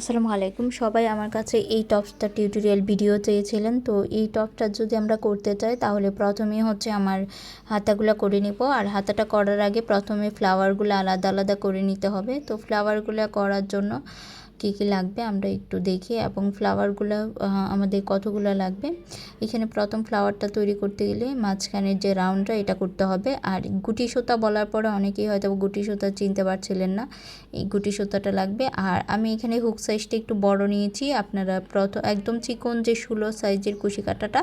আসসালামু আলাইকুম। সবাই আমার কাছে এই টপসটা টিউটোরিয়াল ভিডিও চেয়েছিলেন তো এই টপটা যদি আমরা করতে চাই, তাহলে প্রথমে হচ্ছে আমার হাতাগুলো করে নিব। আর হাতাটা করার আগে প্রথমে ফ্লাওয়ারগুলো আলাদা আলাদা করে নিতে হবে। তো ফ্লাওয়ারগুলো করার জন্য কী কী লাগবে আমরা একটু দেখি এবং ফ্লাওয়ারগুলো আমাদের কতগুলো লাগবে। এখানে প্রথম ফ্লাওয়ারটা তৈরি করতে গেলে মাঝখানের যে রাউন্ডটা এটা করতে হবে। আর গুটি সুতা বলার পরে অনেকেই হয়তো গুটি সুতা চিনতে পারছিলেন না, এই গুটি সুতাটা লাগবে। আর আমি এখানে হুক সাইজটা একটু বড় নিয়েছি, আপনারা প্রথম একদম চিকন যে ষোলো সাইজের কুশি কাটাটা,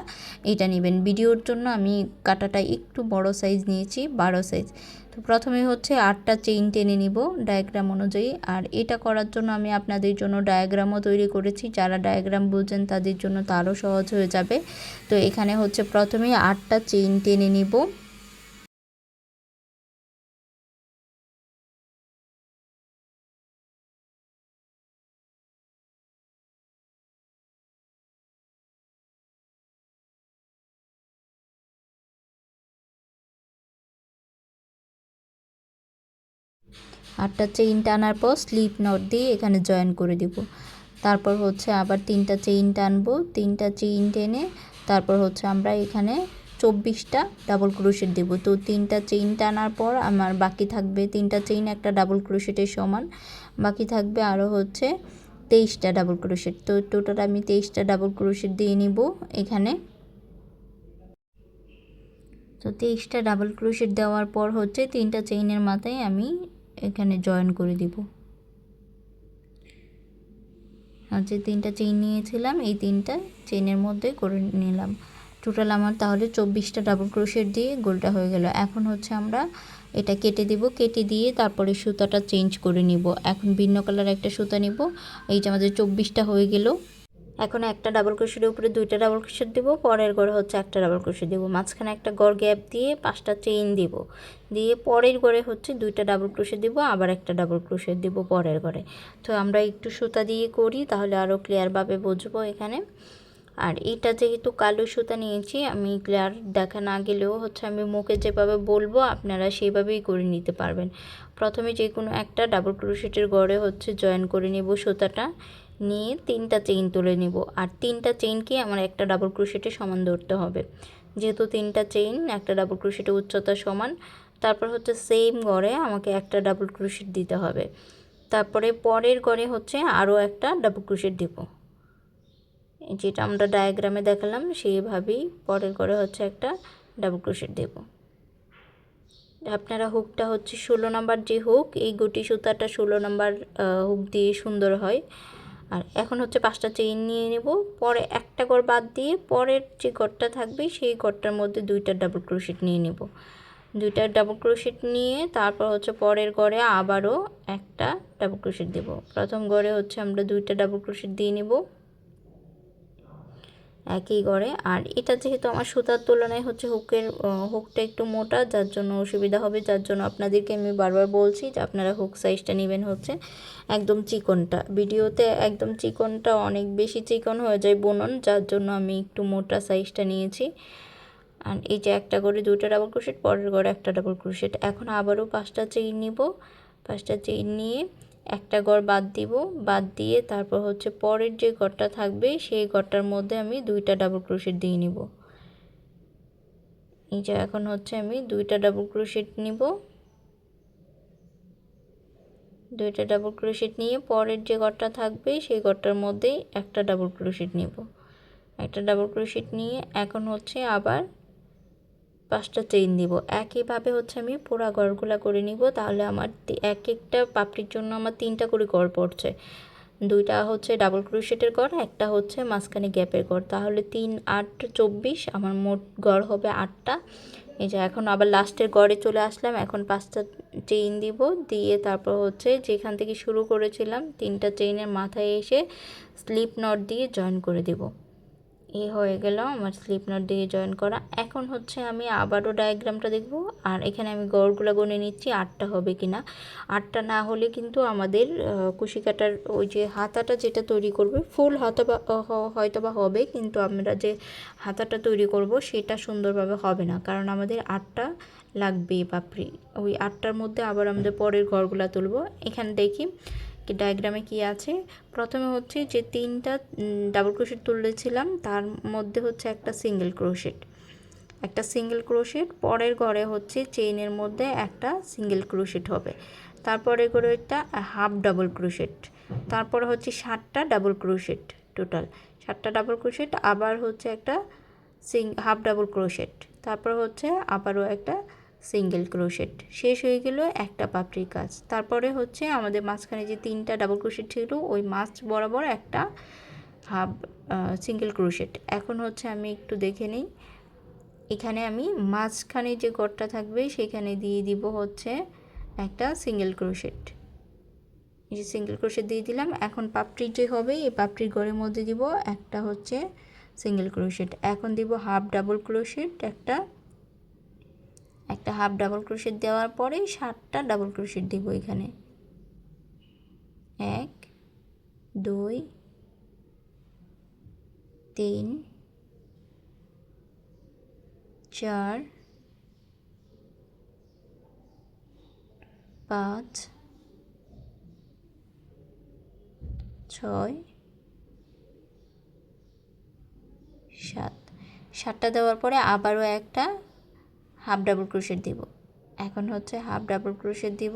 এটা নেবেন। ভিডিওর জন্য আমি কাটাটা একটু বড় সাইজ নিয়েছি, বারো সাইজ তো প্রথমে হচ্ছে আটটা চেইন টেনে নিব ডায়াগ্রাম অনুযায়ী। আর এটা করার জন্য আমি আপনাদের জন্য ডায়াগ্রামও তৈরি করেছি। যারা ডায়াগ্রাম বুঝেন তাদের জন্য তারও সহজ হয়ে যাবে। তো এখানে হচ্ছে প্রথমে আটটা চেইন টেনে নিব। আটটা চেইন টানার পর স্লিপ নট দিয়ে এখানে জয়েন করে দিব। তারপর হচ্ছে আবার তিনটা চেইন টানবো। তিনটা চেইন টেনে তারপর হচ্ছে আমরা এখানে চব্বিশটা ডাবল ক্রোশেট দেবো। তো তিনটা চেইন টানার পর আমার বাকি থাকবে তিনটা চেইন, একটা ডাবল ক্রোশেটের সমান। বাকি থাকবে আরও হচ্ছে তেইশটা ডাবল ক্রোশেট তো টোটাল আমি তেইশটা ডাবল ক্রোশেট দিয়ে নিব এখানে। তো তেইশটা ডাবল ক্রোশেট দেওয়ার পর হচ্ছে তিনটা চেইনের মাথায় আমি এখানে জয়েন করে দিব। আর যে তিনটা চেইন নিয়েছিলাম, এই তিনটা চেইনের মধ্যে করে নিলাম। টোটাল আমার তাহলে চব্বিশটা ডাবল ক্রোশেট দিয়ে গোলটা হয়ে গেল। এখন হচ্ছে আমরা এটা কেটে দিব, কেটে দিয়ে তারপরে সুতাটা চেঞ্জ করে নিব। এখন ভিন্ন কালার একটা সুতা নিব, এই যে আমাদের চব্বিশটা হয়ে গেল। এখন একটা ডাবল ক্রোশের উপরে দুইটা ডাবল ক্রোশেট দেবো, পরের গড়ে হচ্ছে একটা ডাবল ক্রোশেট দেবো। মাঝখানে একটা গড় গ্যাপ দিয়ে পাঁচটা চেইন দিব। দিয়ে পরের গড়ে হচ্ছে দুইটা ডাবল ক্রোশেট দেবো, আবার একটা ডাবল ক্রোশেট দেব পরের গড়ে। তো আমরা একটু সুতা দিয়ে করি, তাহলে আরও ক্লিয়ারভাবে বুঝব এখানে। আর এটা যেহেতু কালো সুতা নিয়েছি, আমি ক্লিয়ার দেখা না গেলেও হচ্ছে আমি মুখে যেভাবে বলব, আপনারা সেইভাবেই করে নিতে পারবেন। প্রথমে যে কোনো একটা ডাবল ক্রোশেটের গড়ে হচ্ছে জয়েন করে নেব সুতাটা, নিয়ে তিনটা চেইন তুলে নিব। আর তিনটা চেইনকে আমার একটা ডাবল ক্রোশেটে সমান ধরতে হবে। যেহেতু তিনটা চেইন একটা ডাবল ক্রোশেটের উচ্চতা সমান, তারপর হচ্ছে সেম গড়ে আমাকে একটা ডাবল ক্রোশেট দিতে হবে। তারপরে পরের গড়ে হচ্ছে আরও একটা ডাবল ক্রোশেট দেব। যেটা আমরা ডায়াগ্রামে দেখালাম, সেইভাবেই পরের গড়ে হচ্ছে একটা ডাবল ক্রোশেট দেব। আপনারা হুকটা হচ্ছে ষোলো নাম্বার যে হুক এই গুটি সুতাটা ষোলো নাম্বার হুক দিয়ে সুন্দর হয়। আর এখন হচ্ছে পাঁচটা চেইন নিয়ে নেব। পরে একটা ঘর বাদ দিয়ে পরের যে ঘরটা থাকবে, সেই ঘরটার মধ্যে দুইটা ডাবল ক্রোশেট নিয়ে নেব। দুইটা ডাবল ক্রোশেট নিয়ে তারপর হচ্ছে পরের ঘরে আবারও একটা ডাবল ক্রোশেট দেব। প্রথম ঘরে হচ্ছে আমরা দুইটা ডাবল ক্রোশেট দিয়ে নেব। একই করে আর এটা যেহেতু আমার সুতার তুলনায় হচ্ছে হুকের হুকটা একটু মোটা, যার জন্য অসুবিধা হবে, যার জন্য আপনাদেরকে আমি বারবার বলছি যে আপনারা হুক সাইজটা নেবেন হচ্ছে একদম চিকনটা। ভিডিওতে একদম চিকনটা অনেক বেশি চিকন হয়ে যায় বুনন, যার জন্য আমি একটু মোটা সাইজটা নিয়েছি। আর এই যে একটা করে দুটা ডাবল ক্রোশেট পরের ঘরে একটা ডাবল ক্রোশেট এখন আবারও পাঁচটা চেইন নিব। পাঁচটা চেইন নিয়ে একটা গড় বাদ দিব, বাদ দিয়ে তারপর হচ্ছে পরের যে গড়টা থাকবে, সেই গড়টার মধ্যে আমি দুইটা ডাবল ক্রোশেট দিয়ে নিব। এই যে এখন হচ্ছে আমি দুইটা ডাবল ক্রোশেট নিব। দুইটা ডাবল ক্রোশেট নিয়ে পরের যে গড়টা থাকবে, সেই গড়টার মধ্যেই একটা ডাবল ক্রোশেট নিব। একটা ডাবল ক্রোশেট নিয়ে এখন হচ্ছে আবার পাঁচটা চেইন দিব একইভাবে হচ্ছে আমি পুরা গড়গুলা করে নিব, তাহলে আমার এক একটা পাপড়ির জন্য আমার তিনটা করে গড় পড়ছে। দুইটা হচ্ছে ডাবল ক্রুশেটের গড় একটা হচ্ছে মাঝখানে গ্যাপের গড় তাহলে তিন, আট, চব্বিশ, আমার মোট গড় হবে আটটা। এই যে এখন আবার লাস্টের গড়ে চলে আসলাম, এখন পাঁচটা চেইন দিব। দিয়ে তারপর হচ্ছে যেখান থেকে শুরু করেছিলাম, তিনটা চেইনের মাথায় এসে স্লিপ নট দিয়ে জয়েন করে দেবো। এ হয়ে গেল আমার স্লিপ নট দিয়ে জয়েন করা। এখন হচ্ছে আমি আবারও ডায়াগ্রামটা দেখব, আর এখানে আমি গড়গুলো গনে নিচ্ছি আটটা হবে কি না আটটা না হলে কিন্তু আমাদের কুশি কাটার ওই যে হাতাটা যেটা তৈরি করবে, ফুল হাতা বা হয়তো বা হবে, কিন্তু আমরা যে হাতাটা তৈরি করব সেটা সুন্দরভাবে হবে না, কারণ আমাদের আটটা লাগবে পাপড়ি ওই আটটার মধ্যে আবার আমাদের পরের ঘরগুলো তুলব। এখানে দেখি ডায়াগ্রামে কি আছে? প্রথমে হচ্ছে যে তিনটা ডাবল ক্রোশেট তুলেছিলাম, তার মধ্যে হচ্ছে একটা সিঙ্গেল ক্রোশেট একটা সিঙ্গেল ক্রোশেট পরের ঘরে হচ্ছে চেইনের মধ্যে একটা সিঙ্গেল ক্রোশেট হবে। তারপরে করে একটা হাফ ডাবল ক্রোশেট তারপরে হচ্ছে ষাটটা ডাবল ক্রোশেট টোটাল ষাটটা ডাবল ক্রোশেট আবার হচ্ছে একটা সিং হাফ ডাবল ক্রোশেট তারপর হচ্ছে আবারও একটা সিঙ্গেল ক্রোশেট। শেষ হয়ে গেল একটা পাপড়ির কাজ। তারপরে হচ্ছে আমাদের মাঝখানে যে তিনটা ডাবল ক্রোশেট ছিল, ওই মাছ বরাবর একটা হাফ সিঙ্গেল ক্রোশেট এখন হচ্ছে আমি একটু দেখে নিই। এখানে আমি মাঝখানে যে গড়টা থাকবে, সেখানে দিয়ে দিব হচ্ছে একটা সিঙ্গেল ক্রোশেট এই যে সিঙ্গেল ক্রোশেট দিয়ে দিলাম, এখন পাপড়ির যে হবে, এই পাপড়ির গড়ের মধ্যে দিব একটা হচ্ছে সিঙ্গেল ক্রোশেট এখন দিব হাফ ডাবল ক্রোশেট একটা একটা হাফ ডাবল ক্রোশেট দেওয়ার পরে সাতটা ডাবল ক্রোশেট দিব এখানে। এক, দুই, তিন, চার, পাঁচ, ছয়, সাত। সাতটা দেওয়ার পরে আবারও একটা হাফ ডাবল ক্রোশেট দিব। এখন হচ্ছে হাফ ডাবল ক্রোশেট দিব।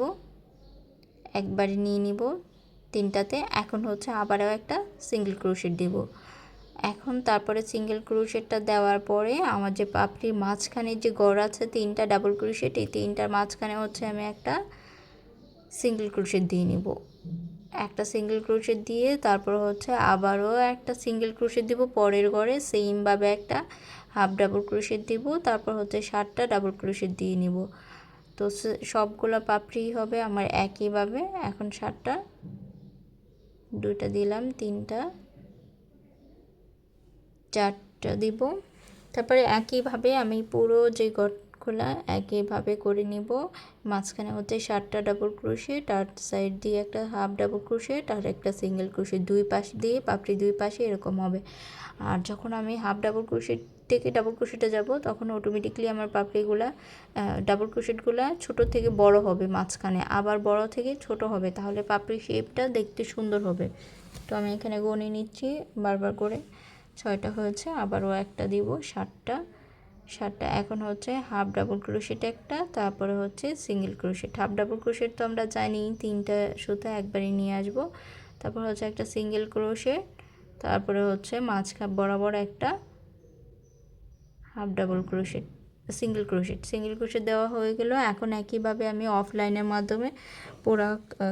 একবারে নিয়ে নিব তিনটাতে। এখন হচ্ছে আবারও একটা সিঙ্গেল ক্রোশেট দিব। এখন তারপরে সিঙ্গেল ক্রোশেটটা দেওয়ার পরে আমার যে পাপড়ির মাঝখানে যে গড় আছে তিনটা ডাবল ক্রোশেট, এই তিনটার মাঝখানে হচ্ছে আমি একটা সিঙ্গেল ক্রোশেট দিয়ে নিব। একটা সিঙ্গেল ক্রোশেট দিয়ে তারপর হচ্ছে আবারও একটা সিঙ্গেল ক্রোশেট দিব। পরের ঘরে সেমভাবে একটা হাফ ডাবল ক্রোশেট দিব, তারপর হচ্ছে ষাটটা ডাবল ক্রোশেট দিয়ে নিব। তো সবগুলো পাপড়ি হবে আমার একইভাবে, এখন ষাটটা দুইটা দিলাম, তিনটা, চারটা দিব। তারপরে একইভাবে আমি পুরো যে গটগুলা একইভাবে করে নিব। মাঝখানে হচ্ছে সাতটা ডাবল ক্রোশেট আর সাইড দিয়ে একটা হাফ ডাবল ক্রোশেট আর একটা সিঙ্গেল ক্রোশেট দুই পাশ দিয়ে পাপড়ি দুই পাশে এরকম হবে। আর যখন আমি হাফ ডাবল ক্রোশেট থেকে ডাবল ক্রোশেটে যাব, তখন অটোমেটিকলি আমার পাপড়িগুলা ডাবল ক্রোশেটগুলা ছোট থেকে বড় হবে মাঝখানে। আবার বড় থেকে ছোট হবে, তাহলে পাপড়ি শেপটা দেখতে সুন্দর হবে। তো আমি এখানে গনে নিচ্ছি বারবার করে। ছয়টা হয়েছে, আবারও একটা দিব, সাতটা। সাতটা এখন হচ্ছে হাফ ডাবল ক্রোশেট একটা, তারপরে হচ্ছে single crochet. Half double crochet তো আমরা জানি, তিনটা সুতা একবারে নিয়ে আসব। তারপর হচ্ছে একটা সিঙ্গেল ক্রোশেট, তারপরে হচ্ছে মাঝখান বরাবর একটা half double crochet, single crochet. Single crochet দেওয়া হয়ে গেল। এখন একইভাবে আমি অফলাইনের মাধ্যমে পোড়া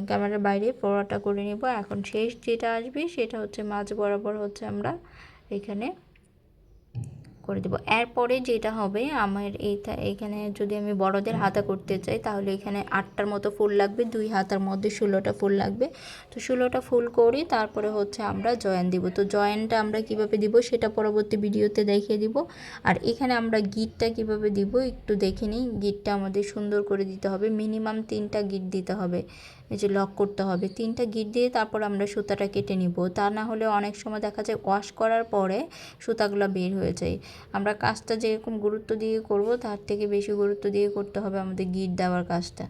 ক্যামেরার বাইরে পোড়াটা করে নেব। এখন শেষ যেটা আসবে সেটা হচ্ছে মাঝ বরাবর হচ্ছে আমরা এখানে করে দেবো। এরপরে যেটা হবে, আমার এইটা, এখানে যদি আমি বড়দের হাতা করতে চাই, তাহলে এখানে আটটার মতো ফুল লাগবে, দুই হাতার মধ্যে ষোলোটা ফুল লাগবে। তো ষোলোটা ফুল করি, তারপরে হচ্ছে আমরা জয়েন দিব। তো জয়েনটা আমরা কীভাবে দিব, সেটা পরবর্তী ভিডিওতে দেখিয়ে দিব। আর এখানে আমরা গিটটা কীভাবে দিব, একটু দেখে নিই। গিটটা আমাদের সুন্দর করে দিতে হবে, মিনিমাম তিনটা গিট দিতে হবে। এই যে লক করতে হবে। তিনটা গিট দিয়ে তারপর আমরা সুতাটা কেটে নিব। তা না হলে অনেক সময় দেখা যায় ওয়াশ করার পরে সুতাগুলো বের হয়ে যায়। আমরা কাজটা যেরকম গুরুত্ব দিয়ে করব, তার থেকে বেশি গুরুত্ব দিয়ে করতে হবে আমাদের গিট দেওয়ার কাজটা।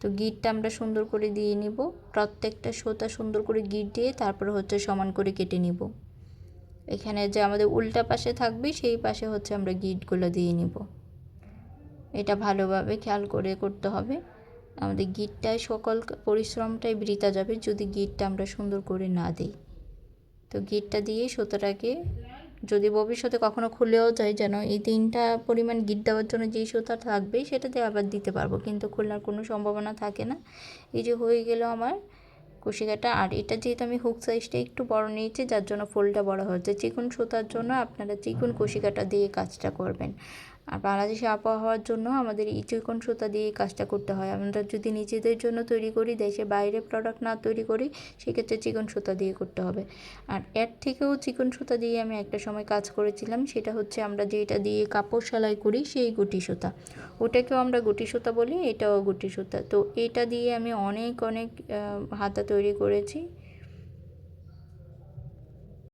তো গিটটা আমরা সুন্দর করে দিয়ে নিব। প্রত্যেকটা সুতা সুন্দর করে গিট দিয়ে তারপরে হচ্ছে সমান করে কেটে নিব। এখানে যে আমাদের উল্টা পাশে থাকবে, সেই পাশে হচ্ছে আমরা গিটগুলো দিয়ে নিব। এটা ভালোভাবে খেয়াল করে করতে হবে। আমাদের গিটটায় সকল পরিশ্রমটাই বৃতা যাবে যদি গিটটা আমরা সুন্দর করে না দিই। তো গিটটা দিয়ে সুতোটাকে যদি ভবিষ্যতে কখনো খুলেও যায় যেন এই তিনটা পরিমাণ গিট দেওয়ার জন্য যেই সুতা থাকবে সেটাতে আবার দিতে পারব। কিন্তু খোলার কোনো সম্ভাবনা থাকে না। এই যে হয়ে গেল আমার কুশিকাটা আর এটা যেহেতু আমি হুক সাইজটা একটু বড় নিয়েছি, যার জন্য ফুলটা বড় হচ্ছে চিকুন সুতার জন্য আপনারা চিকুন কুশিকাটা দিয়ে কাজটা করবেন। আর বাংলাদেশে আবহাওয়ার জন্য আমাদের এই চিকন সুতা দিয়ে কাজটা করতে হয়। আমরা যদি নিজেদের জন্য তৈরি করি দেশে বাইরে প্রোডাক্ট না তৈরি করি, সেক্ষেত্রে চিকন সুতা দিয়ে করতে হবে। আর এর থেকেও চিকন সুতা দিয়ে আমি একটা সময় কাজ করেছিলাম, সেটা হচ্ছে আমরা যেটা দিয়ে কাপড় সেলাই করি, সেই গুটি সুতা ওটাকেও আমরা গুটি সুতা বলি, এটাও গুটি সুতা তো এটা দিয়ে আমি অনেক অনেক হাতা তৈরি করেছি।